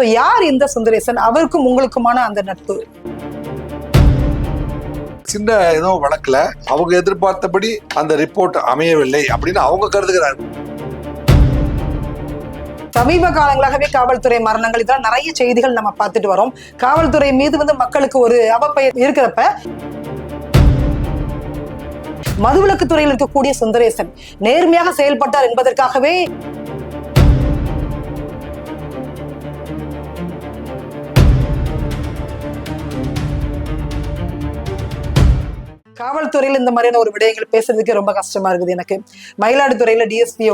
So யார் இந்த சுந்தரேசன்? அவருக்கும் உங்களுக்குமான அந்த நட்பு. சின்ன ஏதோ வழக்குல அவங்க எதிர்பார்த்தபடி அந்த ரிப்போர்ட் அமையவில்லை அப்படின்னு அவங்க கருதுகிறார்கள். சமீப காலங்களாகவே காவல்துறை மரணங்கள் இதெல்லாம் நிறைய செய்திகள் நம்ம பார்த்துட்டு வரோம். காவல்துறை மீது வந்து மக்களுக்கு ஒரு அவப்பெயர் இருக்கிறப்ப மதுவிலக்கு துறையில் இருக்கக்கூடிய சுந்தரேசன் நேர்மையாக செயல்பட்டார் என்பதற்காகவே காவல்துறையில் இந்த மாதிரியான ஒரு விடயங்கள் பேசுறதுக்கு ரொம்ப கஷ்டமா இருக்குது எனக்கு. மயிலாடுதுறையில டிஎஸ்பி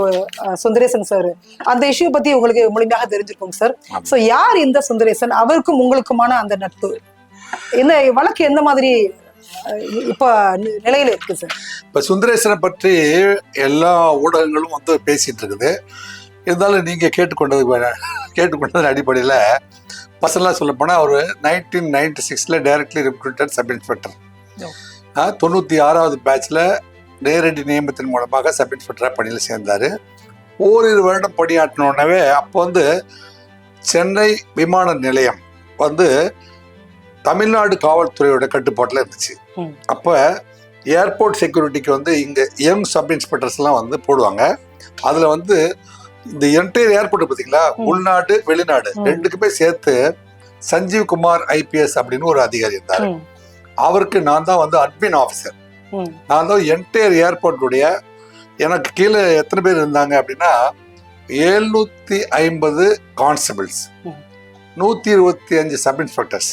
சுந்தரேசன் சார். அந்த இஷ்யூ பத்தி உங்களுக்கு முழுமையாக தெரிஞ்சிருக்கும் சார். சோ யார் இந்த சுந்தரேசன்? அவருக்கும் உங்களுக்குமான அந்த நட்பு. இந்த வழக்கு எந்த மாதிரி இப்ப நிலையில இருக்கு சார்? இப்ப சுந்தரேசனை பற்றி எல்லா ஊடகங்களும் வந்து பேசிட்டு இருக்குது. இருந்தாலும் நீங்க கேட்டுக்கொண்டது கேட்டுக்கொண்டதன் அடிப்படையில பர்சனலாக சொல்ல போனால் அவர் நைன்டீன் நைன்டி சிக்ஸில் டைரக்ட்லி ரெக்ரூட்டட் சப் இன்ஸ்பெக்டர். தொண்ணூற்றி ஆறாவது பேட்ச்ல நேரடி நியமனத்தின் மூலமாக சப் இன்ஸ்பெக்டராக பணியில் சேர்ந்தார் ஓரிரு வருடம் பணியாற்றினோடனே அப்போ வந்து சென்னை விமான நிலையம் வந்து தமிழ்நாடு காவல்துறையோட கட்டுப்பாட்டில் இருந்துச்சு. அப்போ ஏர்போர்ட் செக்யூரிட்டிக்கு வந்து இங்கே யங் சப் இன்ஸ்பெக்டர்ஸ்லாம் வந்து போடுவாங்க அதில் வந்து இந்த என்டையர் ஏர்போர்ட் பார்த்தீங்களா. உள்நாடு வெளிநாடு. ரெண்டுக்குமே சேர்த்து சஞ்சீவ் குமார் ஐபிஎஸ் அப்படின்னு ஒரு அதிகாரி இருந்தார் அவருக்கு நான் தான் வந்து அட்மின் ஆஃபீஸர் நான் தான் என்டையர் ஏர்போர்ட்டுடைய எனக்கு கீழே எத்தனை பேர் இருந்தாங்க அப்படின்னா எழுநூத்தி ஐம்பது கான்ஸ்டபிள்ஸ். நூற்றி இருபத்தி அஞ்சு சப் இன்ஸ்பெக்டர்ஸ்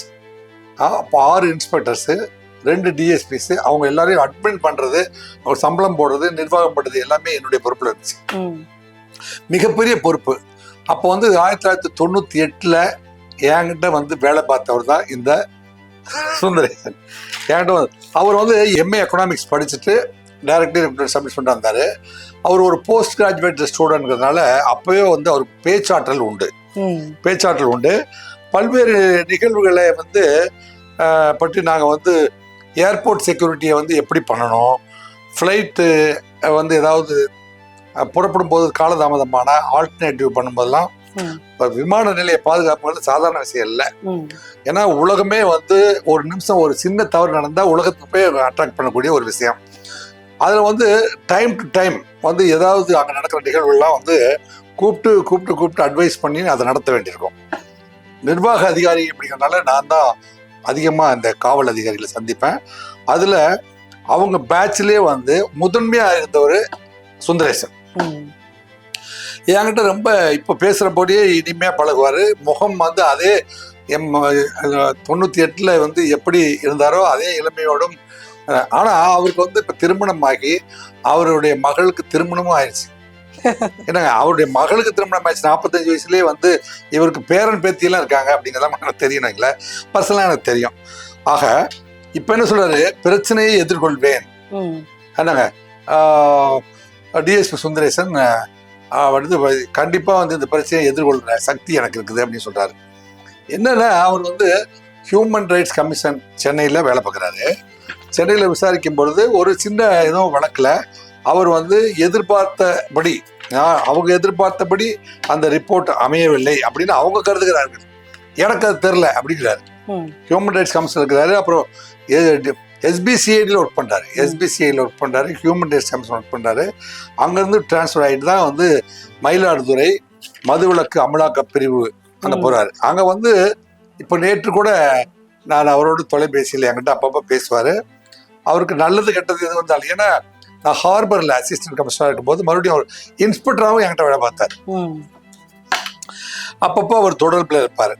அப்போ ஆறு இன்ஸ்பெக்டர்ஸு ரெண்டு டிஎஸ்பிஸ் அவங்க எல்லாரையும் அட்மின் பண்ணுறது அவங்க சம்பளம் போடுறது நிர்வாகம் பண்ணுறது எல்லாமே என்னுடைய பொறுப்பில் இருந்துச்சு. மிகப்பெரிய பொறுப்பு. அப்போ வந்து ஆயிரத்தி தொள்ளாயிரத்தி தொண்ணூற்றி எட்டில் என்கிட்ட வந்து வேலை பார்த்தவர் தான் இந்த சுந்தரேசன் என்கிட்ட வந்து அவர் வந்து எம்ஏ எக்கனாமிக்ஸ் படிச்சுட்டு டைரக்டர் சப்மிட் பண்ணிட்டு வந்தார். அவர் ஒரு போஸ்ட் கிராஜுவேட் ஸ்டூடெண்ட்ங்கிறதுனால அப்போவே வந்து அவருக்கு பேச்சாற்றல் உண்டு. பேச்சாற்றல் உண்டு. பல்வேறு நிகழ்வுகளை வந்து பற்றி நாங்கள் வந்து ஏர்போர்ட் செக்யூரிட்டியை வந்து எப்படி பண்ணணும்? ஃப்ளைட்டு வந்து ஏதாவது புறப்படும் போது காலதாமதமான ஆல்டர்னேட்டிவ் பண்ணும்போதெல்லாம் விமான நிலைய பாதுகாப்புங்கிறது சாதாரண விஷயம் இல்லை. ஏன்னா உலகமே வந்து ஒரு நிமிஷம் ஒரு சின்ன தவறு நடந்தால் உலகத்தை போய் அட்ராக்ட் பண்ணக்கூடிய ஒரு விஷயம். அதில் வந்து டைம் டு டைம் வந்து ஏதாவது அங்கே நடக்கிற நிகழ்வுகள்லாம் வந்து கூப்பிட்டு கூப்பிட்டு கூப்பிட்டு அட்வைஸ் பண்ணி அதை நடத்த வேண்டியிருக்கும். நிர்வாக அதிகாரி அப்படிங்கிறனால நான் தான் அதிகமாக இந்த காவல் அதிகாரிகளை சந்திப்பேன். அதில் அவங்க பேட்ச்லேயே வந்து முதன்மையாக இருந்தவர் சுந்தரேசன். என்கிட்ட ரொம்ப இப்போ பேசுகிறபடியே இனிமையாக பழகுவார். முகம் வந்து அதே எம் தொண்ணூற்றி எட்டில் வந்து எப்படி இருந்தாரோ அதே இளமையோடும் அஹ், ஆனா அவருக்கு வந்து இப்போ திருமணம் ஆகி அவருடைய மகளுக்கு திருமணமும் ஆயிடுச்சு என்னங்க அவருடைய மகளுக்கு திருமணம் ஆயிடுச்சு நாற்பத்தஞ்சு வயசுலேயே வந்து இவருக்கு பேரன் பேத்தியெல்லாம் இருக்காங்க அப்படிங்கிறதெல்லாம் எனக்கு தெரியணுங்களே பர்சனலாக எனக்கு தெரியும். ஆக இப்போ என்ன சொல்றாரு? பிரச்சனையை எதிர்கொள்வேன். என்னங்க? டிஎஸ்பி சுந்தரேசன் வந்து வ- கண்டிப்பா வந்து இந்த பிரச்சனையை எதிர்கொள்கிற சக்தி எனக்கு இருக்குது அப்படின்னு சொல்றாரு. என்னன்னா அவர் வந்து ஹியூமன் ரைட்ஸ் கமிஷன் சென்னையில் வேலை பார்க்குறாரு. சென்னையில் விசாரிக்கும் பொழுது ஒரு சின்ன ஏதோ வழக்கில் அவர் வந்து எதிர்பார்த்தபடி அவங்க எதிர்பார்த்தபடி அந்த ரிப்போர்ட் அமையவில்லை அப்படின்னு அவங்க கருதுகிறார்கள். எனக்கு அது தெரில அப்படிங்கிறாரு. ஹியூமன் ரைட்ஸ் கமிஷன் இருக்கிறாரு. அப்புறம் எஸ்பிசிஐடியில் ஒர்க் பண்ணுறாரு எஸ்பிசிஐடியில் ஒர்க் பண்ணுறாரு ஹியூமன் ரைட்ஸ் கமிஷன் ஒர்க் பண்ணுறாரு அங்கேருந்து டிரான்ஸ்ஃபர் ஆகிட்டு தான் வந்து மயிலாடுதுறை மதுவிலக்கு அமலாக்க பிரிவு அங்கே. போகிறாரு அங்கே வந்து இப்போ நேற்று கூட நான் அவரோட தொலைபேசியில் என்கிட்ட அப்பப்போ பேசுவார். அவருக்கு நல்லது கெட்டது எது வந்தாலும் ஏன்னா நான் ஹார்பரில் அசிஸ்டன்ட் கமிஷனராக இருக்கும்போது மறுபடியும் அவர் இன்ஸ்பெக்டராகவும் என்கிட்ட வேலை பார்த்தார். அப்பப்போ அவர் தொடர்பில் இருப்பார்.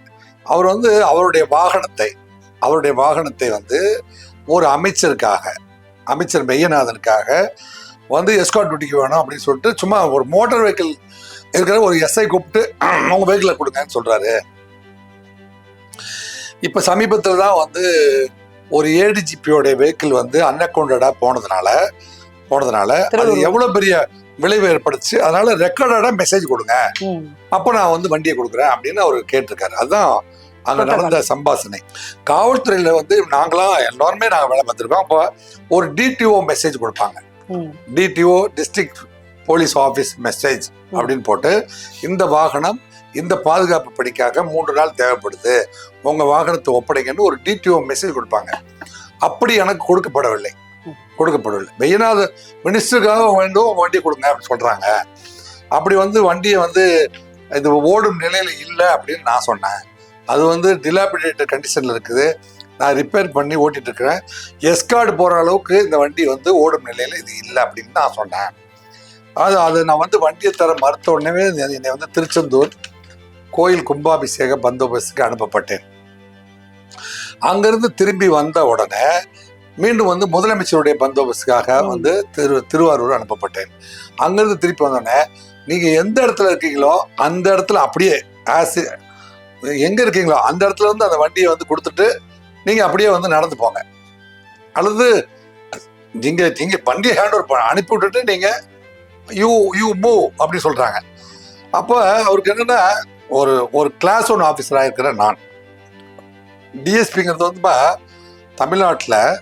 அவர் வந்து அவருடைய வாகனத்தை அவருடைய வாகனத்தை வந்து ஒரு அமைச்சருக்காக அமைச்சர் மெய்யநாதனுக்காக வந்து எஸ்காட் டியூட்டிக்கு வேணும் அப்படின்னு சொல்லிட்டு சும்மா ஒரு மோட்டார் வெஹிக்கிள் இருக்கிற ஒரு எஸ்ஐ கூப்பிட்டு உங்க வெஹிக்கிளை கொடுங்கன்னு சொல்றாரு. இப்ப சமீபத்தில் தான் வந்து ஒரு ஏடிஜிபியோட வெஹிக்கிள் வந்து அன்அக்கௌண்டடா போனதுனால போனதுனால அது. எவ்வளவு பெரிய விளைவு ஏற்படுச்சு அதனால ரெக்கார்டடா மெசேஜ் கொடுங்க. அப்போ நான் வந்து வண்டியை கொடுக்குறேன் அப்படின்னு அவர் கேட்டிருக்காரு. அதுதான் அங்க. நடந்த சம்பாஷணை. காவல்துறையில வந்து நாங்களாம் எல்லாருமே நாங்கள் வேலை பார்த்துருக்கோம். அப்போ ஒரு டிடிஓ மெசேஜ் கொடுப்பாங்க. DTO district police office message அப்படின்னு போட்டு இந்த வாகனம் இந்த பாதுகாப்பு பணிக்காக மூன்று நாள் தேவைப்படுது. உங்க வாகனத்தை ஒப்படைங்கன்னு ஒரு டிடிஓ மெசேஜ் கொடுப்பாங்க. அப்படி எனக்கு கொடுக்கப்படவில்லை. கொடுக்கப்படவில்லை. மெயினாக மினிஸ்டருக்காக வேண்டும் வண்டி கொடுங்க அப்படின்னு சொல்றாங்க. அப்படி வந்து வண்டியை வந்து இது ஓடும் நிலையில இல்லை அப்படின்னு நான் சொன்னேன். அது வந்து டிலாபிடேட்டட் கண்டிஷன்ல இருக்குது. நான் ரிப்பேர் பண்ணி ஓட்டிட்டு இருக்கிறேன் எஸ்கார்டு போற அளவுக்கு இந்த வண்டி வந்து ஓடும் நிலையில இது இல்லை அப்படின்னு நான் சொன்னேன். அது அது நான் வந்து வண்டியை தர மறுத்த உடனே என்னை வந்து திருச்செந்தூர் கோயில் கும்பாபிஷேக பந்தோபஸ்துக்கு அனுப்பப்பட்டேன். அங்கிருந்து திரும்பி வந்த உடனே மீண்டும் வந்து முதலமைச்சருடைய பந்தோபஸ்துக்காக. வந்து திரு திருவாரூர் அனுப்பப்பட்டேன். அங்கிருந்து திருப்பி வந்தோடனே நீங்க எந்த இடத்துல இருக்கீங்களோ அந்த இடத்துல அப்படியே ஆஸ் எங்க இருக்கீங்களோ அந்த இடத்துல இருந்து அந்த வண்டியை வந்து கொடுத்துட்டு நீங்க அப்படியே வந்து நடந்து போங்க. அல்லது நீங்க நீங்க வண்டியை ஹேண்ட் ஓவர் அனுப்பி விட்டுட்டு நீங்க யூ யூ மூவ் அப்படி சொல்றாங்க. அப்போ அவருக்கு என்னன்னா ஒரு ஒரு கிளாஸ் ஒன் ஆஃபீஸராக இருக்கிற நான். டிஎஸ்பிங்கிறது வந்து தமிழ்நாட்டில்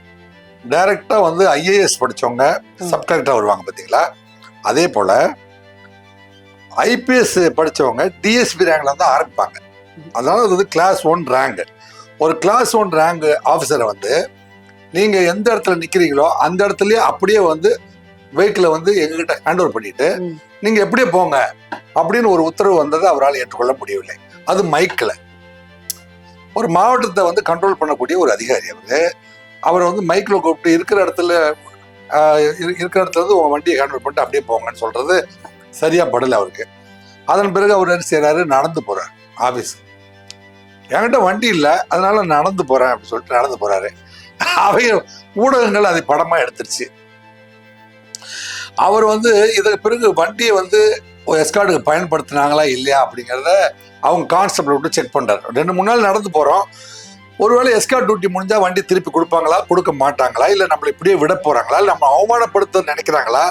டைரக்டாக வந்து ஐஏஎஸ் படித்தவங்க ம். சப் கலெக்டர் வருவாங்க பார்த்தீங்களா அதே போல் ஐபிஎஸ் படித்தவங்க டிஎஸ்பி ரேங்கில் வந்து ஆரம்பிப்பாங்க. அதனால அது வந்து கிளாஸ் ஒன் ரேங்க் ஒரு கிளாஸ் ஒன் ரேங்க் ஆஃபீஸரை வந்து நீங்கள் எந்த இடத்துல நிற்கிறீங்களோ அந்த இடத்துலயே அப்படியே வந்து வெஹிக்கிளை வந்து எங்ககிட்ட ஹேண்ட் ஓவர் பண்ணிட்டு ம். நீங்க எப்படியே போங்க அப்படின்னு ஒரு உத்தரவு வந்ததை அவரால் ஏற்றுக்கொள்ள முடியவில்லை. அது மைக்கில் ஒரு மாவட்டத்தை வந்து கண்ட்ரோல் பண்ணக்கூடிய ஒரு அதிகாரி அவரு அவரை வந்து மைக்கில் கூப்பிட்டு இருக்கிற இடத்துல இருக்கிற இடத்துல இருந்து உங்க வண்டியை ஹேண்ட் ஓவர் பண்ணிட்டு அப்படியே போங்கன்னு சொல்றது சரியா படல அவருக்கு. அதன் பிறகு அவர் என்ன செய்யறாரு நடந்து போறாரு. ஆபீஸ். என்கிட்ட வண்டி இல்லை அதனால நடந்து போகிறேன் அப்படின்னு சொல்லிட்டு நடந்து போகிறாரு அவைய ஊடகங்கள் அதை படமாக எடுத்துருச்சு. அவர் வந்து இதுக்கு பிறகு வண்டியை வந்து எஸ்கார்டுக்கு பயன்படுத்தினாங்களா இல்லையா அப்படிங்கிறத அவங்க கான்ஸ்டபிள் விட்டு செக் பண்ணுறாரு ரெண்டு மூணு நாள் நடந்து போகிறோம் ஒருவேளை எஸ்கார்ட் டியூட்டி முடிஞ்சால் வண்டி திருப்பி கொடுப்பாங்களா கொடுக்க மாட்டாங்களா? இல்லை நம்மளை இப்படியே விட போகிறாங்களா இல்லை நம்ம அவமானப்படுத்த நினைக்கிறாங்களா?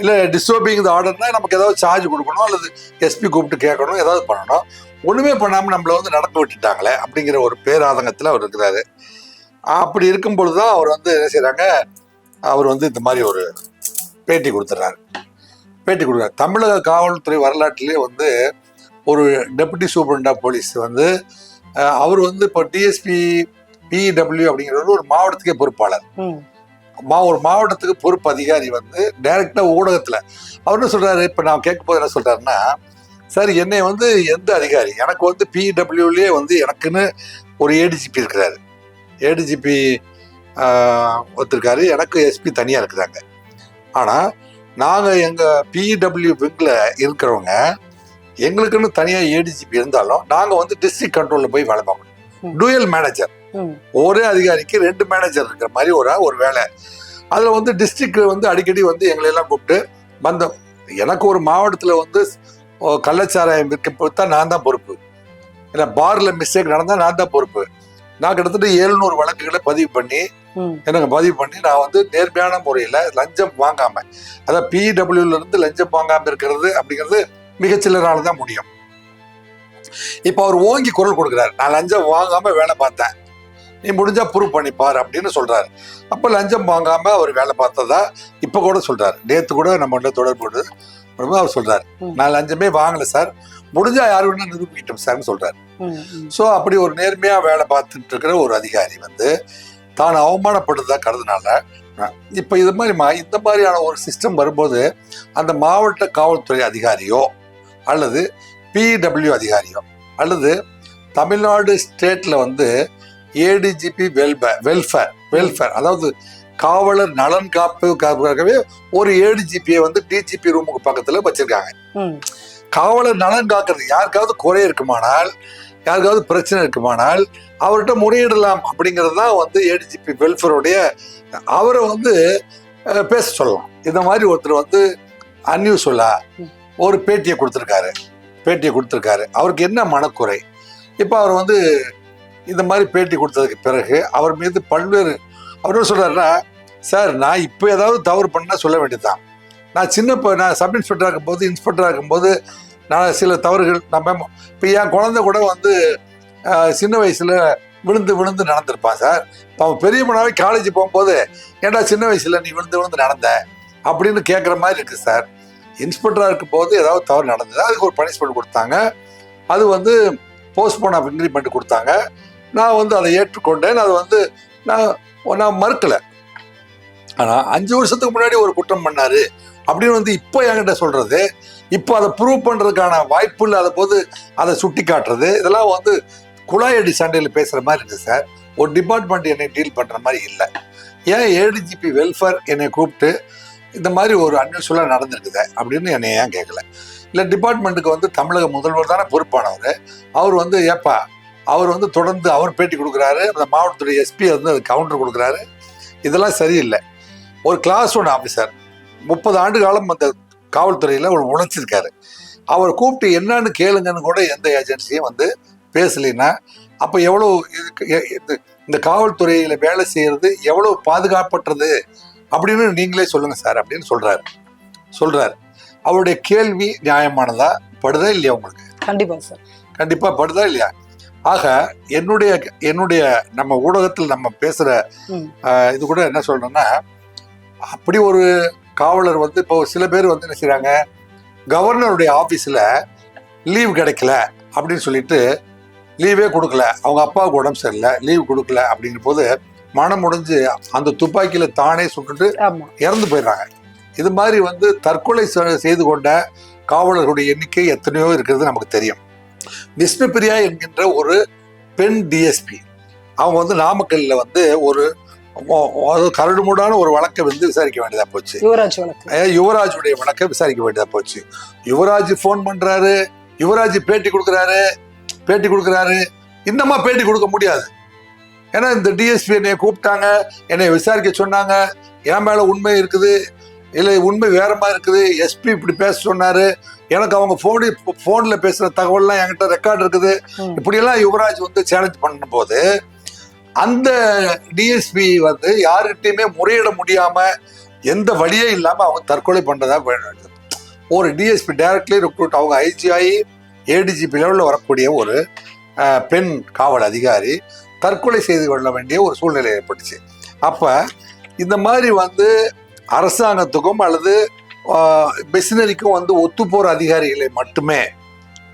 இல்லை டிஸ்டர்பிங் த ஆர்டர்னா நமக்கு ஏதாவது சார்ஜ் கொடுக்கணும் அல்லது எஸ்பி கூப்பிட்டு கேட்கணும் ஏதாவது பண்ணணும். ஒன்றுமே பண்ணாமல் நம்மளை வந்து நடக்க விட்டுட்டாங்களே அப்படிங்கிற ஒரு பேராதங்கத்தில் அவர் இருக்கிறாரு. அப்படி இருக்கும் பொழுதுதான் அவர் வந்து என்ன செய்கிறாங்க அவர் வந்து இந்த மாதிரி ஒரு பேட்டி கொடுத்துட்றாரு பேட்டி கொடுக்குறாரு. தமிழக காவல்துறை வரலாற்றிலே வந்து ஒரு டெபுட்டி சூப்பரண்டா ஆஃப் போலீஸ் வந்து அவர் வந்து இப்போ டிஎஸ்பி பிடபிள்யூ அப்படிங்கிறது ஒரு மாவட்டத்துக்கே பொறுப்பாளர். ம். ஒரு மாவட்டத்துக்கு பொறுப்பு அதிகாரி வந்து டைரக்டா ஊடகத்துல அவர் என்ன சொல்றாரு இப்ப நான் கேட்கும் போது என்ன சொல்றாருன்னா சார் என்னை வந்து எந்த அதிகாரி எனக்கு வந்து பிடபிள்யூலயே வந்து எனக்குன்னு ஒரு ஏடிஜிபி இருக்கிறாரு ஏடிஜிபி ஒருத்தருக்காரு எனக்கு எஸ்பி தனியா இருக்கிறாங்க ஆனா நாங்க எங்க பிடபிள்யூ விங்ல இருக்கிறவங்க எங்களுக்குன்னு தனியா ஏடிஜிபி இருந்தாலும் நாங்க வந்து டிஸ்ட்ரிக்ட் கண்ட்ரோல்ல போய் வேலை பார்க்கணும். Dual manager. ஒரே அதிகாரிக்கு ரெண்டு மேனேஜர் இருக்கிற மாதிரி ஒரு ஒரு வேலை. அதுல வந்து டிஸ்ட்ரிக்ட் வந்து அடிக்கடி வந்து எங்களை எல்லாம் கூப்பிட்டு வந்த எனக்கு ஒரு மாவட்டத்துல வந்து கள்ளச்சாராயம் விற்க பொறுத்தா நான் தான் பொறுப்பு. இல்லை பார்ல மிஸ்டேக் நடந்தா நான் தான் பொறுப்பு. நான் கிட்டத்தட்ட எழுநூறு வழக்குகளை பதிவு பண்ணி. எனக்கு பதிவு பண்ணி நான் வந்து நேர்மையான முறையில் லஞ்சம் வாங்காம அதாவது பிடபிள்யூல இருந்து லஞ்சம் வாங்காம இருக்கிறது அப்படிங்கிறது மிகச்சிலரால தான் முடியும். இப்போ அவர் ஓங்கி குரல் கொடுக்குறாரு. நான் லஞ்சம் வாங்காம வேலை பார்த்தேன். நீ முடிஞ்சா ப்ரூவ் பண்ணி பாரு அப்படின்னு சொல்றாரு. அப்ப லஞ்சம் வாங்காம அவர் வேலை பார்த்ததா இப்ப கூட சொல்றாரு. நேத்து கூட நம்ம வந்து தொடர்பு அவர் சொல்றாரு. நான் லஞ்சமே வாங்கல சார் முடிஞ்சா யாரு வேணா நிரூபிக்கிட்டோம் சார்னு சொல்றாரு. ஸோ அப்படி ஒரு நேர்மையா வேலை பார்த்துட்டு இருக்கிற ஒரு அதிகாரி வந்து தான் அவமானப்படுறதா கருதுனால இப்ப இது மாதிரி இந்த மாதிரியான ஒரு சிஸ்டம் வரும்போது அந்த மாவட்ட காவல்துறை அதிகாரியோ அல்லது பிடபிள்யூ அதிகாரியோ அல்லது தமிழ்நாடு ஸ்டேட்ல வந்து ஏடிஜிபி வெல்பே வெல்ஃபேர் வெல்ஃபேர் அதாவது காவலர் நலன் காப்புக்காகவே ஒரு ஏடிஜிபியை வந்து டிஜிபி ரூமுக்கு பக்கத்துல வச்சிருக்காங்க. காவலர் நலன் காக்கிறது யாருக்காவது குறை இருக்குமானால் யாருக்காவது பிரச்சனை இருக்குமானால் அவர்கிட்ட முறையிடலாம் அப்படிங்கிறது தான் வந்து ஏடிஜிபி வெல்ஃபேருடைய அவரை வந்து பேச சொல்லலாம். இந்த மாதிரி ஒருத்தர் வந்து அன்யூஸ்வலா. ஒரு பேட்டியை கொடுத்துருக்காரு. பேட்டியை கொடுத்துருக்காரு. அவருக்கு என்ன மனக்குறை? இப்போ அவர் வந்து இந்த மாதிரி பேட்டி கொடுத்ததுக்கு பிறகு அவர் மீது பல்வேறு அவர் என்ன சார் நான் இப்போ ஏதாவது தவறு பண்ணால் சொல்ல வேண்டியதுதான். நான் சின்ன இப்போ நான் சப் இன்ஸ்பெக்டராக இருக்கும்போது இன்ஸ்பெக்டராக இருக்கும்போது நான் சில தவறுகள் நம்ம இப்போ என் குழந்தை கூட வந்து சின்ன வயசில் விழுந்து விழுந்து நடந்திருப்பான் சார். இப்போ அவன் பெரிய மனாவே காலேஜ் போகும்போது ஏன்டா சின்ன வயசில் நீ விழுந்து விழுந்து நடந்த? அப்படின்னு கேட்குற மாதிரி இருக்குது சார். இன்ஸ்பெக்டராக இருக்கும் போது ஏதாவது தவறு நடந்தது? அதுக்கு ஒரு பனிஷ்மெண்ட் கொடுத்தாங்க. அது வந்து போஸ்ட்போன் ஆஃப் இன்க்ரிமெண்ட் கொடுத்தாங்க. நான் வந்து அதை ஏற்றுக்கொண்டேன். அது வந்து நான் நான் மறுக்கலை. ஆனால் அஞ்சு வருஷத்துக்கு முன்னாடி ஒரு குற்றம் பண்ணார். அப்படின்னு வந்து இப்போ என்கிட்ட சொல்கிறது இப்போ அதை ப்ரூவ் பண்ணுறதுக்கான வாய்ப்பு இல்லாத போது அதை சுட்டி காட்டுறது. இதெல்லாம் வந்து குழாயடி சண்டையில் பேசுகிற மாதிரி இருக்குது சார். ஒரு டிபார்ட்மெண்ட் என்னை டீல் பண்ணுற மாதிரி இல்லை. ஏன் ஏடிஜிபி வெல்ஃபேர் என்னை கூப்பிட்டு இந்த மாதிரி ஒரு அன்யூஷுவலாக நடந்திருக்குது அப்படின்னு என்னை ஏன் கேட்கல இல்லை டிபார்ட்மெண்ட்டுக்கு வந்து தமிழக முதல்வர் தானே பொறுப்பானவர். அவர் வந்து ஏப்பா அவர் வந்து தொடர்ந்து அவர் பேட்டி கொடுக்குறாரு. அந்த மாவட்டத்துடைய எஸ்பி வந்து அது கவுண்டர் கொடுக்குறாரு. இதெல்லாம் சரியில்லை. ஒரு கிளாஸ் ஒன் ஆஃபீஸர் முப்பது ஆண்டு காலம் அந்த காவல்துறையில் ஒரு உழைச்சிருக்காரு. அவர் கூப்பிட்டு என்னன்னு கேளுங்கன்னு கூட எந்த ஏஜென்சியும் வந்து பேசலைன்னா அப்போ எவ்வளோ இந்த காவல்துறையில் வேலை செய்யறது எவ்வளோ பாதுகாப்பற்றது அப்படின்னு நீங்களே சொல்லுங்க சார் அப்படின்னு சொல்றாரு. சொல்றாரு. அவருடைய கேள்வி நியாயமானதா படுதா இல்லையா உங்களுக்கு? கண்டிப்பா சார். கண்டிப்பா படுதா இல்லையா? ஆக என்னுடைய என்னுடைய நம்ம ஊடகத்தில் நம்ம பேசுற இது கூட என்ன சொல்றேன்னா அப்படி ஒரு காவலர் வந்து இப்போ சில பேர் வந்து என்ன செய்றாங்க கவர்னருடைய ஆபீஸ்ல லீவ் கிடைக்கல அப்படின்னு சொல்லிட்டு லீவே கொடுக்கல. அவங்க அப்பாவுக்கு உடம்பு சரியில்லை லீவ் கொடுக்கல அப்படிங்கிற போது மனம் முடிஞ்சு அந்த துப்பாக்கியில தானே சுட்டுட்டு இறந்து போயிடுறாங்க. இது மாதிரி வந்து தற்கொலை செய்து கொண்ட காவலர்களுடைய எண்ணிக்கை எத்தனையோ இருக்கிறது நமக்கு தெரியும். விஷ்ணுபிரியா என்கின்ற ஒரு பெண் டிஎஸ்பி அவங்க வந்து நாமக்கல்ல வந்து ஒரு கரடுமுடான ஒரு வழக்கை வந்து விசாரிக்க வேண்டியதா போச்சு. யுவராஜ் யுவராஜுடைய வழக்கை விசாரிக்க வேண்டியதா போச்சு. யுவராஜ் ஃபோன் பண்றாரு யுவராஜ் பேட்டி கொடுக்குறாரு பேட்டி கொடுக்குறாரு. இன்னமா பேட்டி கொடுக்க முடியாது. ஏன்னா இந்த டிஎஸ்பி என்னை கூப்பிட்டாங்க என்னை விசாரிக்க சொன்னாங்க. என் மேல உண்மை இருக்குது. இல்லை உண்மை வேற மாதிரி இருக்குது. எஸ்பி இப்படி பேச சொன்னாரு. எனக்கு அவங்க ஃபோனு ஃபோன்ல பேசுற தகவல்லாம் என்கிட்ட ரெக்கார்ட் இருக்குது. இப்படியெல்லாம் யுவராஜ் வந்து சேலஞ்ச் பண்ணும் போது அந்த டிஎஸ்பி வந்து யாருக்கிட்டையுமே முறையிட முடியாம எந்த வழியே இல்லாம அவங்க தற்கொலை பண்றதா வேணும். ஒரு டிஎஸ்பி டைரக்ட்லி ரெக்ரூட் அவங்க ஐஜிஐ ஏடிஜிபி லெவலில் வரக்கூடிய ஒரு பெண் காவல் அதிகாரி தற்கொலை செய்து கொள்ள வேண்டிய ஒரு சூழ்நிலை ஏற்பட்டுச்சு. அப்ப இந்த மாதிரி வந்து அரசாங்கத்துக்கும் அல்லது மிஷினரிக்கும் வந்து ஒத்து போற அதிகாரிகளை மட்டுமே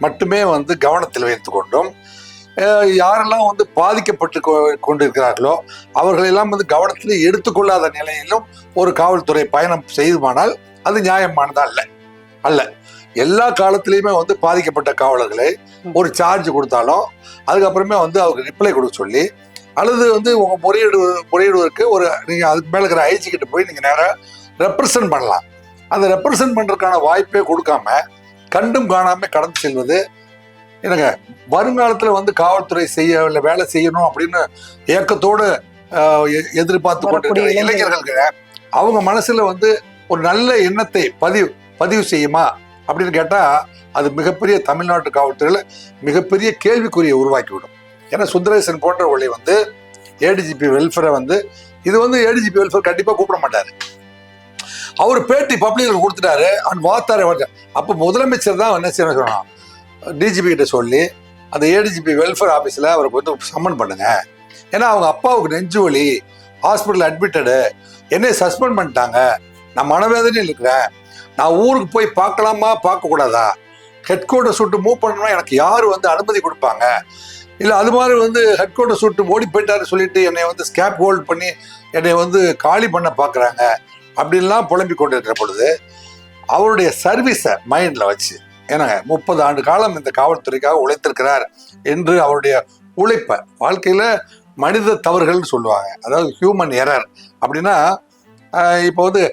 மட்டுமே வந்து கவனத்தில் வைத்து கொண்டும் யாரெல்லாம் வந்து பாதிக்கப்பட்டு கொண்டிருக்கிறார்களோ அவர்களெல்லாம் வந்து கவனத்தில் எடுத்துக்கொள்ளாத நிலையிலும் ஒரு காவல்துறை பயணம் செய்துமானால் அது நியாயமானதா? அல்ல. அல்ல. எல்லா காலத்திலையுமே வந்து பாதிக்கப்பட்ட காவலர்களை ஒரு சார்ஜ் கொடுத்தாலும் அதுக்கப்புறமே வந்து அவருக்கு ரிப்ளை கொடுக்க சொல்லி அல்லது வந்து உங்க முறையீடு முறையீடுவதற்கு ஒரு நீங்க அதுக்கு மேல இருக்கிற ஐஜி கிட்ட போய் நீங்க நேரா ரெப்ரசன்ட் பண்ணலாம். அந்த ரெப்ரசன்ட் பண்றதுக்கான வாய்ப்பே கொடுக்காம கண்டும் காணாம கடந்து செல்வது என்னங்க வருங்காலத்துல வந்து காவல்துறை செய்ய இல்ல வேலை செய்யணும் அப்படின்னு ஏக்கத்தோடு எதிர்பார்த்து வரக்கூடிய இளைஞர்களுக்கு அவங்க மனசுல வந்து ஒரு நல்ல எண்ணத்தை பதிவு பதிவு செய்யுமா அப்படின்னு கேட்டா அது மிகப்பெரிய தமிழ்நாட்டு காவல்துறையில மிகப்பெரிய கேள்விக்குறியை உருவாக்கிவிடும். ஏன்னா சுந்தரேசன் போன்ற ஒளி வந்து ஏடிஜிபி வெல்ஃபேரை வந்து இது வந்து ஏடிஜிபி வெல்ஃபேர் கண்டிப்பாக கூப்பிட மாட்டார். அவர் பேட்டி பப்ளிக் கொடுத்துட்டாரு அண்ட் வாத்தாரு அப்போ முதலமைச்சர் தான் என்ன செய்யணும் சொன்னான் டிஜிபி கிட்ட சொல்லி அந்த ஏடிஜிபி வெல்ஃபேர் ஆஃபீஸில் அவருக்கு வந்து சம்மன் பண்ணுங்க. ஏன்னா அவங்க அப்பாவுக்கு நெஞ்சு வலி ஹாஸ்பிட்டல் அட்மிட்டடு என்னை சஸ்பெண்ட் பண்ணிட்டாங்க. நான் மனவேதனையில் இருக்கிறேன். நான் ஊருக்கு போய் பார்க்கலாமா பார்க்கக்கூடாதா? ஹெட் குவார்டர்ஸ் விட்டு மூவ் பண்ணணும்னா எனக்கு யார் வந்து அனுமதி கொடுப்பாங்க? இல்லை அது மாதிரி வந்து ஹெட் குவார்டர்ஸ் சுட்டு ஓடி போயிட்டாரு சொல்லிட்டு என்னை வந்து ஸ்கேப் ஹோல்ட் பண்ணி என்னை வந்து காலி பண்ண பார்க்குறாங்க அப்படின்லாம் புலம்பிக் கொண்டிருக்கிற பொழுது அவருடைய சர்வீஸை மைண்டில் வச்சு ஏன்னா முப்பது ஆண்டு காலம் இந்த காவல்துறைக்காக உழைத்திருக்கிறார் என்று அவருடைய உழைப்பை வாழ்க்கையில் மனித தவறுகள்னு சொல்லுவாங்க. அதாவது ஹியூமன் எரர் அப்படின்னா இப்போ வந்து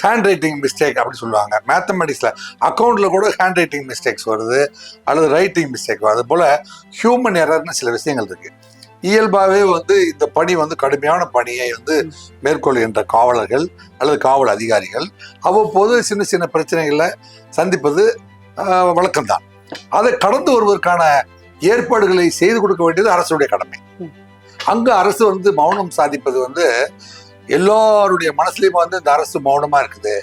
ஹேண்ட் ரைட்டிங் மிஸ்டேக் அப்படின்னு சொல்லுவாங்க. மேத்தமெட்டிக்ஸில் அக்கௌண்ட்டில் கூட ஹேண்ட் ரைட்டிங் மிஸ்டேக்ஸ் வருது அல்லது ரைட்டிங் மிஸ்டேக் வருது. போல் ஹியூமன் எரர்னு சில விஷயங்கள் இருக்கு. இயல்பாகவே வந்து இந்த பணி வந்து கடுமையான பணியை வந்து மேற்கொள்கின்ற காவலர்கள் அல்லது காவல் அதிகாரிகள் அவ்வப்போது சின்ன சின்ன பிரச்சனைகளை சந்திப்பது வழக்கம்தான். அதை கடந்து வருவதற்கான ஏற்பாடுகளை செய்து கொடுக்க வேண்டியது அரசுடைய கடமை. அங்க அரசு வந்து மௌனம் சாதிப்பது வந்து எல்லாருடைய மனசுலையும் வந்து இந்த அரசு மௌனமாக இருக்குது.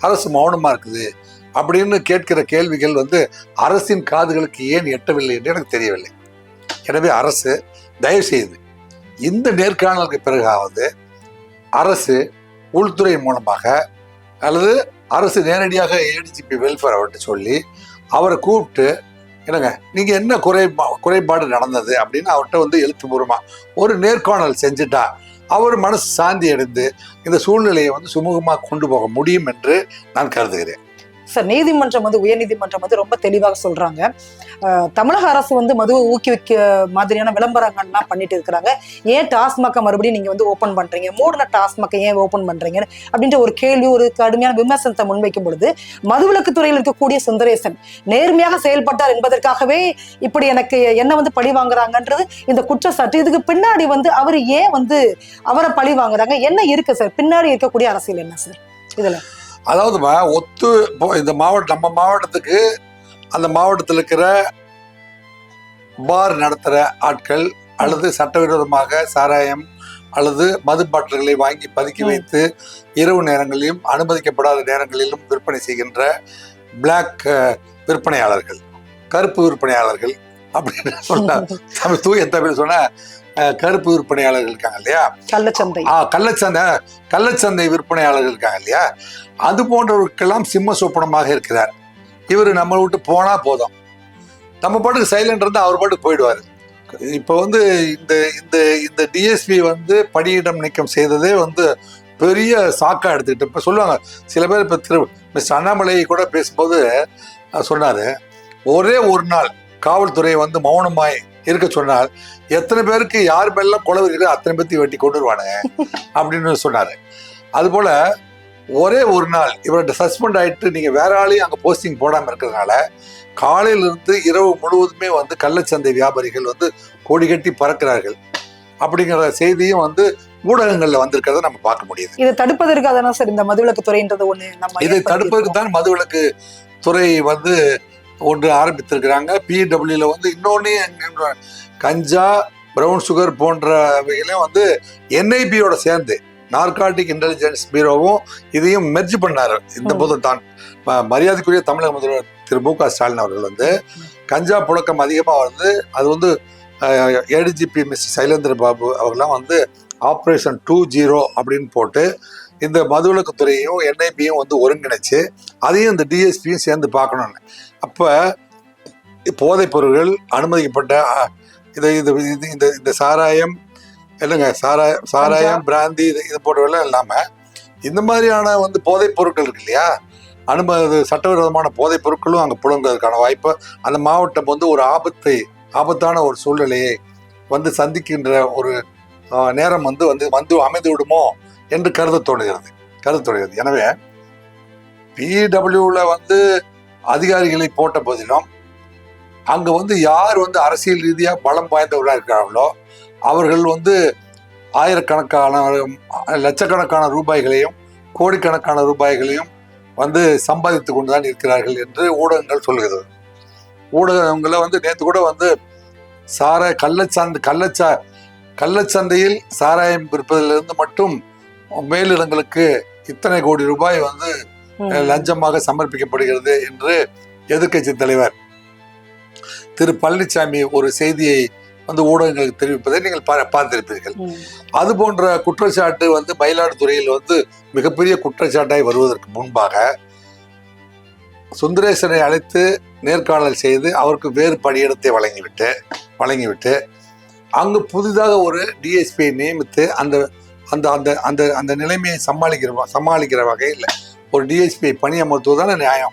அரசு மௌனமாக இருக்குது. அப்படின்னு கேட்கிற கேள்விகள் வந்து அரசின் காதுகளுக்கு ஏன் எட்டவில்லை என்று எனக்கு தெரியவில்லை. எனவே அரசு தயவு செய்து இந்த நேர்காணலுக்கு பிறகாவது அரசு உள்துறை மூலமாக அல்லது அரசு நேரடியாக ஏடிஜிபி வெல்ஃபேர் அவர்கிட்ட சொல்லி அவரை கூப்பிட்டு என்னங்க நீங்கள் என்ன குறை குறைபாடு நடந்தது அப்படின்னு அவர்கிட்ட வந்து எழுத்துப்பூர்வமாக ஒரு நேர்காணல் செஞ்சுட்டா அவர் மனசு சாந்தி அடைந்து இந்த சூழ்நிலையை வந்து சுமூகமாக கொண்டு போக முடியும் என்று நான் கருதுகிறேன். சார் நீதிமன்றம் வந்து உயர்நீதிமன்றம் வந்து ரொம்ப தெளிவாக சொல்றாங்க. தமிழக அரசு வந்து மதுவை ஊக்குவிக்க மாதிரியான விளம்பரங்கள்லாம் பண்ணிட்டு இருக்கிறாங்க. ஏன் டாஸ்மாக மறுபடியும் நீங்க வந்து ஓபன் பண்றீங்க? மூடின டாஸ்மாக்கை ஏன் ஓபன் பண்றீங்க அப்படின்ற ஒரு கேள்வி ஒரு கடுமையான விமர்சனத்தை முன்வைக்கும் பொழுது மதுவிலக்கு துறையில் இருக்கக்கூடிய சுந்தரேசன் நேர்மையாக செயல்பட்டார் என்பதற்காகவே இப்படி எனக்கு என்ன வந்து பழி வாங்குறாங்கன்றது இந்த குற்றச்சாட்டு. இதுக்கு பின்னாடி வந்து அவர் ஏன் வந்து அவரை பழி வாங்குறாங்க? என்ன இருக்கு சார்? பின்னாடி இருக்கக்கூடிய அரசியல் என்ன சார்? இதுல. அதாவதுமா ஒத்து இந்த மாவட்டம் நம்ம மாவட்டத்துக்கு அந்த மாவட்டத்தில் இருக்கிற பார் நடத்துகிற ஆட்கள் அல்லது சட்டவிரோதமாக சாராயம் அல்லது மது பாட்டில்களை வாங்கி பதுக்கி. வைத்து இரவு நேரங்களிலும் அனுமதிக்கப்படாத நேரங்களிலும் விற்பனை செய்கின்ற பிளாக் விற்பனையாளர்கள் கருப்பு விற்பனையாளர்கள் அப்படின்னு சொன்னா தூய தமிழ் சொன்னா கருப்பு விற்பனையாளர்கள் இருக்காங்க இல்லையா? கள்ளச்சந்தை. ஆ கள்ளச்சந்தை கள்ளச்சந்தை விற்பனையாளர்கள் இருக்காங்க இல்லையா? அது போன்றவருக்கெல்லாம் சிம்ம சொப்பனமாக இருக்கிறார். இவர் நம்ம விட்டு போனா போதும். நம்ம பாட்டுக்கு சைலண்ட் இருந்தா அவர் பாட்டுக்கு போயிடுவாரு. இப்போ வந்து இந்த இந்த இந்த டிஎஸ்பி வந்து பணியிடம் நீக்கம் செய்ததே வந்து பெரிய சாக்கா எடுத்துக்கிட்டு இப்போ சொல்லுவாங்க சில பேர் இப்போ திரு மிஸ்டர் அண்ணாமலை கூட பேசும்போது சொன்னாரு ஒரே ஒரு நாள் காவல்துறை வந்து மௌனமாய் இருக்க சொன்னால் எத்தனை பேருக்கு யார் மேலாம் கொலை இருக்குது அத்தனை பேர்த்தையும் வெட்டி கொண்டு வருவானுங்க அப்படின்னு சொன்னாரு. அதுபோல ஒரே ஒரு நாள் இவர்கிட்ட சஸ்பெண்ட் ஆயிட்டு நீங்க வேற ஆளையும் அங்க போஸ்டிங் போடாம இருக்கிறதுனால காலையில இருந்து இரவு முழுவதுமே வந்து கள்ளச்சந்தை வியாபாரிகள் வந்து கொடி கட்டி பறக்கிறார்கள். அப்படிங்கிற செய்தியும் வந்து ஊடகங்கள்ல வந்திருக்கிறத நம்ம பார்க்க முடியுது. இதை தடுப்பதற்காக தானே சார் இந்த மதுவிலக்கு துறைன்றது ஒண்ணு நம்ம இதை தடுப்பதற்கு. தான் மதுவிலக்கு துறை வந்து ஒன்று ஆரம்பித்திருக்கிறாங்க. பிடபிள்யூல வந்து இன்னொன்னு எங்க- கஞ்சா பிரவுன் சுகர் போன்றவைகளையும் வந்து என்ஐபியோட சேர்ந்து நார்காட்டிக் இன்டெலிஜென்ஸ் பீரோவும் இதையும் மெர்ஜ் பண்ணாரு. இந்த. போது தான். மரியாதைக்குரிய தமிழக முதல்வர் திரு மு க ஸ்டாலின் அவர்கள் வந்து கஞ்சா புழக்கம் அதிகமாக வந்து அது வந்து ஏடிஜிபி மிஸ்டர் சைலேந்திர பாபு அவர்களாம் வந்து ஆப்ரேஷன் டூ ஜீரோ அப்படின்னு போட்டு இந்த மதுவிலக்கு துறையையும் என்ஐபியும் வந்து ஒருங்கிணைச்சு அதையும் இந்த டிஎஸ்பியும் சேர்ந்து பார்க்கணும்னு. அப்போ போதைப் பொருட்கள் அனுமதிக்கப்பட்ட இது இது இது இந்த இந்த சாராயம் இல்லைங்க சாராய சாராயம் பிராந்தி இது இது போன்றவெல்லாம் இல்லாமல் இந்த மாதிரியான வந்து போதைப் பொருட்கள் இருக்கு இல்லையா? அனுமதி சட்டவிரோதமான போதைப் பொருட்களும் அங்கே புழங்குவதற்கான வாய்ப்பு அந்த மாவட்டம் வந்து ஒரு ஆபத்தை ஆபத்தான ஒரு சூழ்நிலையை வந்து சந்திக்கின்ற ஒரு நேரம் வந்து வந்து வந்து அமைந்து விடுமோ என்று கருத தோணுகிறது கருத தோணுகிறது. எனவே பிடபிள்யூல வந்து அதிகாரிகளை போட்ட போதிலும் அங்க வந்து யார் வந்து அரசியல் ரீதியாக பலம் வாய்ந்தவர்களாக இருக்கிறார்களோ அவர்கள் வந்து ஆயிரக்கணக்கான லட்சக்கணக்கான ரூபாய்களையும் கோடிக்கணக்கான ரூபாய்களையும் வந்து சம்பாதித்து கொண்டுதான் இருக்கிறார்கள் என்று ஊடகங்கள் சொல்கிறது ஊடகங்களை வந்து நேற்று கூட வந்து சார கள்ளச்சந்தை கள்ளச்சா கள்ளச்சந்தையில் சாராயம் விற்பதிலிருந்து மட்டும் மேலிடங்களுக்கு இத்தனை கோடி ரூபாய் வந்து. லஞ்சமாக சமர்ப்பிக்கப்படுகிறது என்று எதிர்க்கட்சி தலைவர் திரு பழனிசாமி ஒரு செய்தியை வந்து ஊடகங்களுக்கு தெரிவிப்பதை நீங்கள் பார்த்திருப்பீர்கள். அது போன்ற குற்றச்சாட்டு வந்து மயிலாடுதுறையில் வந்து மிகப்பெரிய குற்றச்சாட்டாய் வருவதற்கு முன்பாக சுந்தரேசனை அழைத்து நேர்காணல் செய்து அவருக்கு வேறு பணியிடத்தை வழங்கிவிட்டு வழங்கிவிட்டு அங்கு புதிதாக ஒரு டிஎஸ்பியை நியமித்து அந்த அந்த அந்த அந்த அந்த நிலைமையை சமாளிக்கிற சமாளிக்கிற வகையில் ஒரு டிஎஸ்பியை பணி அமர்த்துவதான நியாயம்.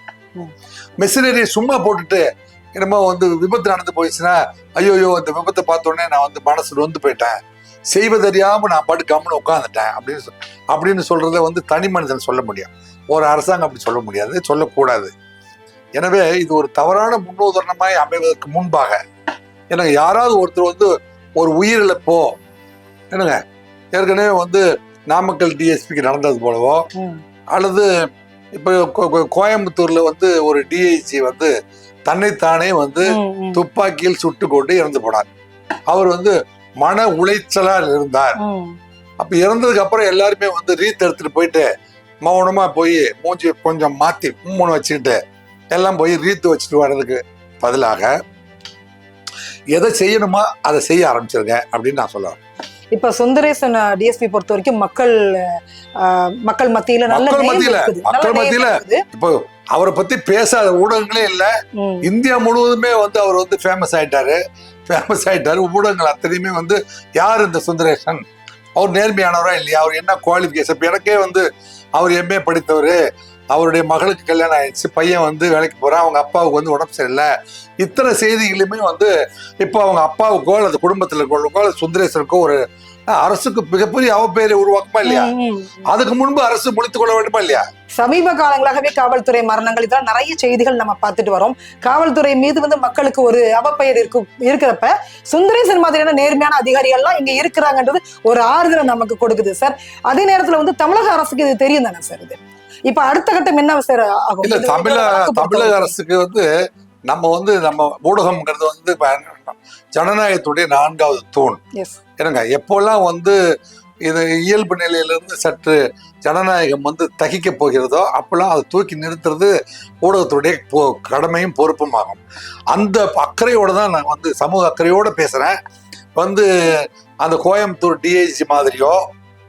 மெஷினரியை சும்மா போட்டுட்டு என்னமோ வந்து விபத்து நடந்து போயிடுச்சுன்னா ஐயோயோ அந்த விபத்தை பார்த்த உடனே நான் வந்து மனசு நொந்து போயிட்டேன். செய்வதறியாம நான் பாட்டு கம்முன்னு உட்காந்துட்டேன் அப்படின்னு சொ- அப்படின்னு சொல்றத வந்து தனி மனிதன் சொல்ல முடியும் ஒரு அரசாங்கம் அப்படி சொல்ல முடியாது சொல்லக்கூடாது. எனவே இது ஒரு தவறான முன்னுதாரணமாய் அமைவதற்கு முன்பாக எனக்கு யாராவது ஒருத்தர் வந்து ஒரு உயிரிழப்போ என்னங்க ஏற்கனவே வந்து நாமக்கல் டிஎஸ்பிக்கு நடந்தது போலவோ. அல்லது இப்போ கோயம்புத்தூர்ல வந்து ஒரு டிஐஜி வந்து தன்னைத்தானே வந்து. துப்பாக்கியில் சுட்டு கொண்டு இறந்து போனார் அவர் வந்து மன உளைச்சலால் இருந்தார். அப்ப இறந்ததுக்கு அப்புறம் எல்லாருமே வந்து ரீத் எடுத்துட்டு போயிட்டு மௌனமா போய் மூஞ்சி கொஞ்சம் மாத்தி மூணு வச்சுக்கிட்டு எல்லாம் போய் ரீத்து வச்சுட்டு வர்றதுக்கு பதிலாக எதை செய்யணுமோ அதை செய்ய ஆரம்பிச்சிருங்க அப்படின்னு நான் சொல்லுவேன் இப்ப சுந்தரேசன் டிஎஸ்பி பொறுத்த வரைக்கும் மக்கள் மக்கள் மத்தியில நல்ல மத்தியில, மக்கள் மத்தியில. இப்போ அவரை பத்தி பேசாத ஊடகங்களே இல்லை. இந்தியா முழுவதுமே வந்து அவர் வந்து ஃபேமஸ் ஆயிட்டாரு. ஃபேமஸ் ஆயிட்டாரு. ஊடகங்கள் அத்தனையுமே வந்து யார் இந்த சுந்தரேசன்? அவர் நேர்மையானவரா இல்லையா? அவர் என்ன குவாலிஃபிகேஷன் எனக்கே வந்து அவர் எம்ஏ படித்தவர். அவருடைய மகளுக்கு கல்யாணம் ஆயிடுச்சு பையன் வந்து வேலைக்கு போறான் அவங்க அப்பாவுக்கு வந்து உடம்பு சரியில்லை. இத்தனை செய்திகளுமே வந்து இப்போ அவங்க அப்பாவுக்கோ அல்லது குடும்பத்தில் இருக்கிறவங்களுக்கோ அல்லது சுந்தரேசனுக்கோ ஒரு அரசுக்கு மிகப்பெரிய அவப்பெயரை உருவாக்குமா இல்லையா. அதுக்கு முன்பு அரசு முடித்துக் கொள்ள வேண்டுமா இல்லையா? சமீப காலங்களாகவே காவல்துறை மரணங்கள் இதெல்லாம் நிறைய செய்திகள் நம்ம பார்த்துட்டு வரோம். காவல்துறை மீது வந்து மக்களுக்கு ஒரு அவப்பெயர் இருக்கு இருக்கிறப்ப சுந்தரேசன் மாதிரியான நேர்மையான அதிகாரிகள்லாம் இங்க இருக்கிறாங்கன்றது ஒரு ஆறுதலை நமக்கு கொடுக்குது சார். அதே நேரத்துல வந்து தமிழக அரசுக்கு இது தெரியும் தானே சார் இது? இப்ப அடுத்த கட்டம் என்ன சார் இல்ல தமிழ தமிழக. அரசுக்கு வந்து நம்ம வந்து நம்ம ஊடகம்ங்கிறது வந்து ஜனநாயகத்துடைய நான்காவது தூண். என்னங்க எப்போல்லாம் வந்து இது இயல்பு நிலையிலிருந்து சற்று ஜனநாயகம் வந்து தகிக்க போகிறதோ அப்பெல்லாம் அதை தூக்கி நிறுத்துறது ஊடகத்துடைய கடமையும் பொறுப்பும் ஆகும் அந்த அக்கறையோட தான் நான் வந்து சமூக அக்கறையோட பேசுறேன். வந்து அந்த கோயம்புத்தூர் டிஐஜி மாதிரியோ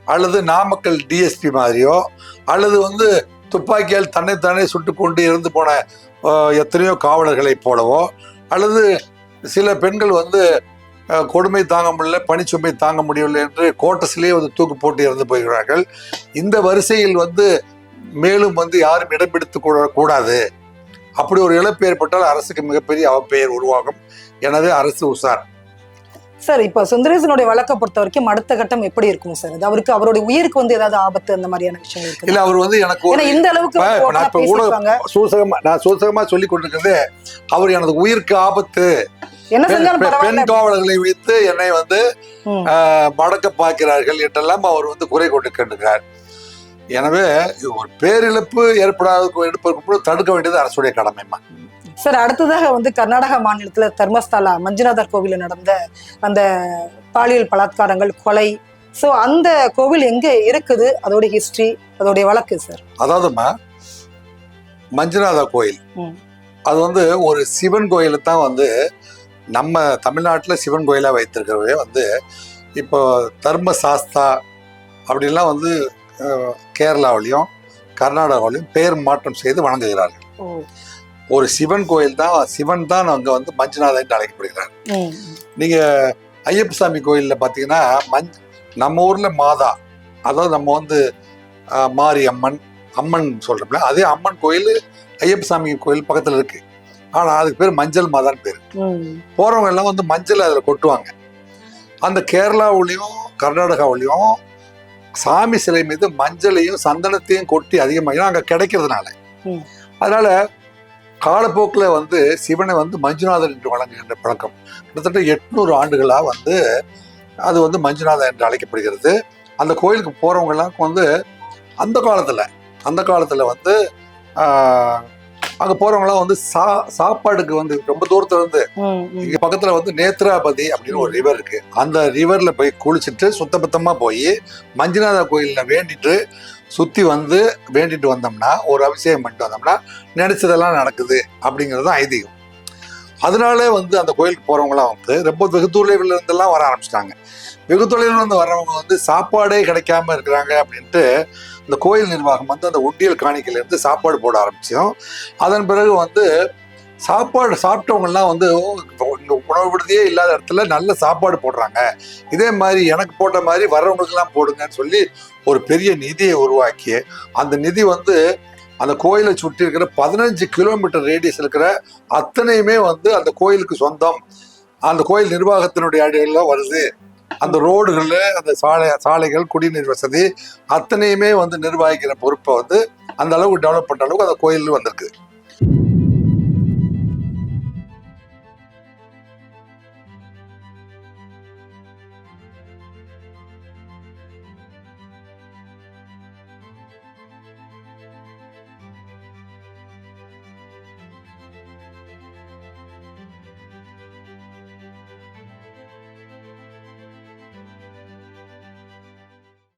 அல்லது நாமக்கல் டிஎஸ்பி மாதிரியோ அல்லது வந்து துப்பாக்கியால் தன்னைத்தானே சுட்டுக்கொண்டு இறந்து போன எத்தனையோ காவலர்களைப் போலவோ அல்லது சில பெண்கள் வந்து கொடுமை தாங்க முடியல பனிச்சுமை தாங்க முடியவில்லை என்று கோட்டஸ்லேயே வந்து தூக்கு போட்டு இறந்து போகிறார்கள். இந்த வரிசையில் வந்து மேலும் வந்து யாரும் இடம் பிடித்து கூடாது. அப்படி ஒரு இழப்பு ஏற்பட்டால் அரசுக்கு மிகப்பெரிய அவப்பெயர் உருவாகும். எனவே அரசு உஷார் சார் இப்ப சுந்தரேசனுடைய வழக்கை பொறுத்த வரைக்கும் அடுத்த கட்டம் எப்படி இருக்கும் சார்? அது அவருக்கு அவருடைய உயிருக்கு வந்து ஏதாவது ஆபத்து அந்த மாதிரியான இருக்கு இல்ல அவர் வந்து எனக்கு இந்த அளவுக்கு சூசகமா நான் சூசகமா சொல்லி கொண்டிருக்கிறது அவர் எனது உயிருக்கு ஆபத்து. என்ன பெண் காவலர்களை வைத்து என்னை வந்து மடக்க பார்க்கிறார்கள் என்றெல்லாம் அவர் வந்து குறை கொண்டு கண்டுகிறார் எனவே ஒரு பேரிழப்பு ஏற்படாத எடுப்பதற்கு தடுக்க வேண்டியது அரசுடைய கடமைமா சார் அடுத்ததாக வந்து கர்நாடக மாநிலத்துல தர்மஸ்தலா மஞ்சுநாதர் கோவில்ல நடந்த அந்த பாலியல் பலாத்காரங்கள் கொலை. சோ அந்த கோவில் எங்க இருக்குது? அதோட ஹிஸ்டரி அதோடைய வழக்கு சார். அதாவதுமா மஞ்சுநாதா கோயில். அது வந்து ஒரு சிவன் கோயிலை தான் வந்து நம்ம தமிழ்நாட்டில் சிவன் கோயிலாக வைத்திருக்கிறவே வந்து இப்போ தர்ம சாஸ்தா அப்படிலாம் வந்து கேரளாவிலையும் கர்நாடகாவிலையும் பெயர் மாற்றம் செய்து வணங்குகிறார்கள் ஒரு சிவன் கோயில் தான் சிவன் தான் அங்கே வந்து மஞ்சுநாதன் அழைக்கப்படுகிறார். நீங்கள் ஐயப்ப சாமி கோயிலில் பார்த்தீங்கன்னா மஞ் நம்ம ஊரில் மாதா அதாவது நம்ம வந்து மாரி அம்மன் அம்மன் சொல்கிறோம்ல அதே அம்மன் கோயில் ஐயப்ப சாமி கோயில் பக்கத்தில் இருக்கு ஆனால் அதுக்கு பேர் மஞ்சள் மாதான்னு பேர். போகிறவங்க எல்லாம் வந்து மஞ்சள் அதில் கொட்டுவாங்க அந்த கேரளாவுலேயும் கர்நாடகாவுலேயும் சாமி சிலை மீது மஞ்சளையும் சந்தனத்தையும் கொட்டி அதிகமாக அங்கே கிடைக்கிறதுனால. அதனால காலப்போக்கில் வந்து சிவனை வந்து மஞ்சுநாதன் என்று வழங்குகின்ற பழக்கம் கிட்டத்தட்ட எட்நூறு ஆண்டுகளாக வந்து அது வந்து மஞ்சுநாதன் என்று அழைக்கப்படுகிறது அந்த கோயிலுக்கு போகிறவங்கலாம் வந்து அந்த காலத்தில் அந்த காலத்தில் வந்து அங்கே போகிறவங்களாம் வந்து சா சாப்பாடுக்கு வந்து ரொம்ப தூரத்துல இருந்து ம். ம். இங்க பக்கத்துல வந்து நேத்ராபதி அப்படின்னு ஒரு ரிவர் இருக்கு அந்த ரிவர்ல போய் குளிச்சுட்டு சுத்தபத்தமா போய் மஞ்சுநாத கோயில்ல வேண்டிட்டு சுத்தி வந்து வேண்டிட்டு வந்தோம்னா ஒரு அபிஷேகம் பண்ணிட்டு வந்தோம்னா நினைச்சதெல்லாம் நடக்குது அப்படிங்கிறது தான் ஐதீகம். அதனாலே வந்து அந்த கோயிலுக்கு போகிறவங்களாம் வந்து ரொம்ப வெகு தொலைவில் இருந்தெல்லாம் வர ஆரம்பிச்சிட்டாங்க. வெகு தொலைவில் இருந்து வர்றவங்க வந்து சாப்பாடே கிடைக்காம இருக்கிறாங்க அப்படின்ட்டு இந்த கோயில் நிர்வாகம் வந்து அந்த ஒட்டியல் காணிக்கையிலேருந்து சாப்பாடு போட ஆரம்பிச்சோம். அதன் பிறகு வந்து சாப்பாடு சாப்பிட்டவங்கலாம் வந்து உணவு விடுதியே இல்லாத இடத்துல நல்ல சாப்பாடு போடுறாங்க. இதே மாதிரி எனக்கு போட்ட மாதிரி வர்றவங்களுக்கெல்லாம் போடுங்கன்னு சொல்லி ஒரு பெரிய நிதியை உருவாக்கி அந்த நிதி வந்து அந்த கோயிலை சுற்றி இருக்கிற பதினஞ்சு கிலோமீட்டர் ரேடியஸ் இருக்கிற அத்தனையுமே வந்து அந்த கோயிலுக்கு சொந்தம். அந்த கோயில் நிர்வாகத்தினுடைய அடிகளில் வருது. அந்த ரோடுகளில் அந்த சாலை சாலைகள் குடிநீர் வசதி அத்தனையுமே வந்து நிர்வகிக்கிற பொறுப்பை வந்து அந்த அளவுக்கு டெவலப் பண்ணுற அளவுக்கு அந்த கோயில் வந்திருக்கு.